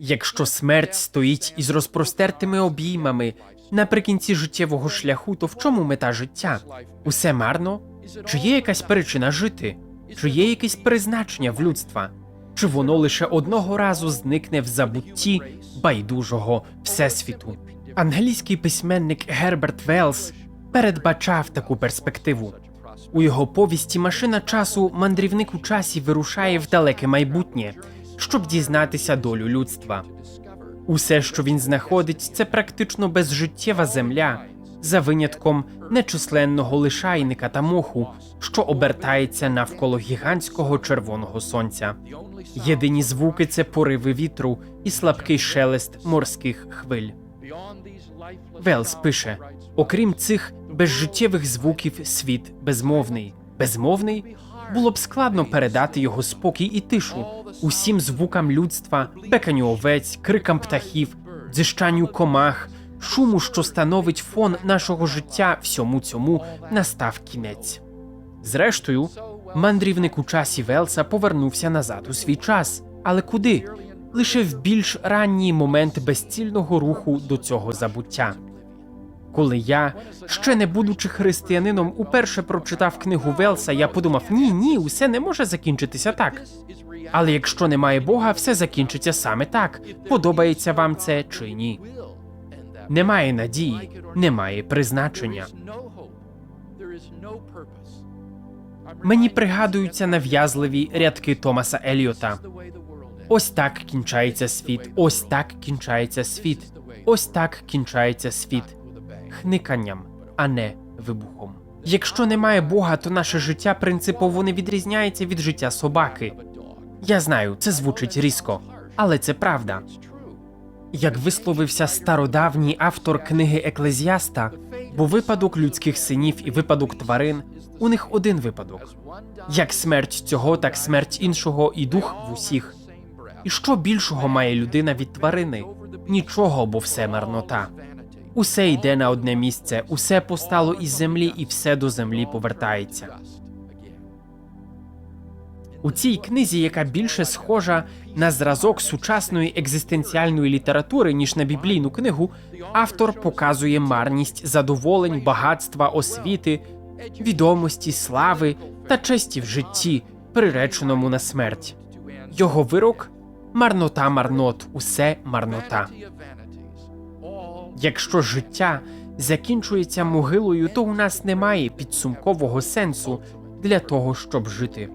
Якщо смерть стоїть із розпростертими обіймами наприкінці життєвого шляху, то в чому мета життя? Усе марно? Чи є якась причина жити? Чи є якесь призначення в людства? Чи воно лише одного разу зникне в забутті байдужого всесвіту? Англійський письменник Герберт Велс передбачав таку перспективу. У його повісті Машина часу мандрівник у часі вирушає в далеке майбутнє, щоб дізнатися долю людства. Усе, що він знаходить, це практично безжиттєва земля, за винятком нечисленного лишайника та моху, що обертається навколо гігантського червоного сонця. Єдині звуки це пориви вітру і слабкий шелест морських хвиль. Велс пише: окрім цих безжиттєвих звуків, світ безмовний. Безмовний було б складно передати його спокій і тишу усім звукам людства, пеканню овець, крикам птахів, дзищанню комах, шуму, що становить фон нашого життя, всьому цьому настав кінець. Зрештою, мандрівник у часі Велса повернувся назад у свій час. Але куди? Лише в більш ранній момент безцільного руху до цього забуття. Коли я, ще не будучи християнином, уперше прочитав книгу Велса, я подумав: ні, ні, усе не може закінчитися так. Але якщо немає Бога, все закінчиться саме так. Подобається вам це чи ні? Немає надії, немає призначення. Мені пригадуються нав'язливі рядки Томаса Еліота. Ось так кінчається світ, ось так кінчається світ, ось так кінчається світ хниканням, а не вибухом. Якщо немає Бога, то наше життя принципово не відрізняється від життя собаки. Я знаю, це звучить різко, але це правда. Як висловився стародавній автор книги Еклезіаста, бо випадок людських синів і випадок тварин у них один випадок. Як смерть цього, так смерть іншого, і дух в усіх. І що більшого має людина від тварини? Нічого, бо все марнота. Усе йде на одне місце, усе постало із землі, і все до землі повертається. У цій книзі, яка більше схожа на зразок сучасної екзистенціальної літератури, ніж на біблійну книгу, автор показує марність задоволень, багатства, освіти, відомості, слави та честі в житті, приреченому на смерть. Його вирок марнота марнот, усе марнота. Якщо життя закінчується могилою, то у нас немає підсумкового сенсу для того, щоб жити.